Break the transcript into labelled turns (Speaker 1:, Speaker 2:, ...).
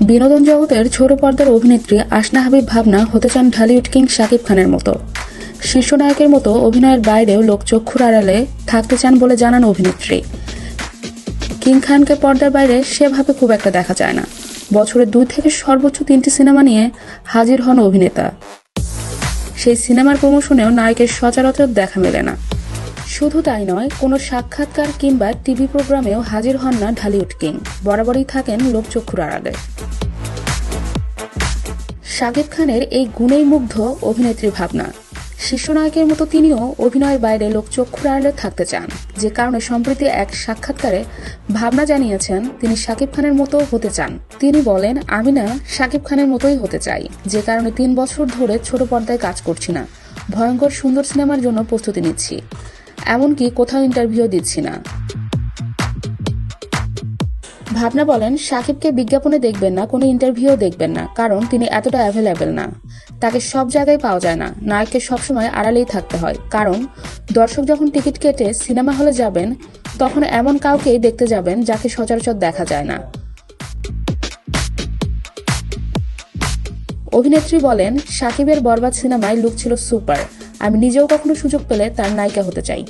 Speaker 1: বিনোদন জগতের ছোট পর্দার অভিনেত্রী আসনা হাবিব ভাবনা হতে চান ঢালিউড কিং শাকিব খানের মতো। শীর্ষ নায়কের মতো অভিনয়ের বাইরেও লোক চক্ষুর আড়ালে থাকতে চান বলে জানান অভিনেত্রী। কিং খানকে পর্দার বাইরে সেভাবে খুব একটা দেখা যায় না। বছরে দুই থেকে সর্বোচ্চ তিনটি সিনেমা নিয়ে হাজির হন অভিনেতা। সেই সিনেমার প্রমোশনেও নায়কের সচরাচর দেখা মেলে না। শুধু তাই নয়, কোনো সাক্ষাৎকার কিংবা টিভি প্রোগ্রামেও হাজির হন না ঢালিউড কিং। বরাবরই থাকেন লোকচক্ষুর আড়ালে শাকিব খানের এই গুণেই মুগ্ধ অভিনেত্রী ভাবনা। শীর্ষনায়কের মতো তিনিও অভিনয়ের বাইরে লোকচক্ষুর আড়ালে থাকতে চান। যে কারণে সম্প্রতি এক সাক্ষাৎকারে ভাবনা জানিয়েছেন, তিনি শাকিব খানের মতো হতে চান। তিনি বলেন, আমি না শাকিব খানের মতোই হতে চাই। যে কারণে তিন বছর ধরে ছোট পর্দায় কাজ করছি না। ভয়ঙ্কর সুন্দর সিনেমার জন্য প্রস্তুতি নিচ্ছি। এমনকি কোথাও ইন্টারভিউ দিচ্ছি না। ভাবনা বলেন, সাকিবকে বিজ্ঞাপনে দেখবেন না, কোনো ইন্টারভিউ দেখবেন না, কারণ তিনি এতটা অ্যাভেলেবেল না। তাকে সব জায়গায় পাওয়া যায় না, নায়ককে সবসময় আড়ালেই থাকতে হয়, কারণ দর্শক যখন টিকিট কেটে সিনেমা হলে যাবেন, তখন এমন কাউকেই দেখতে যাবেন যাকে সচরাচর দেখা যায় না। অভিনেত্রী বলেন, সাকিবের বরবাদ সিনেমায় লুক ছিল সুপার আমি নিজেও কখনো সুযোগ পেলে তার নায়িকা হতে চাই।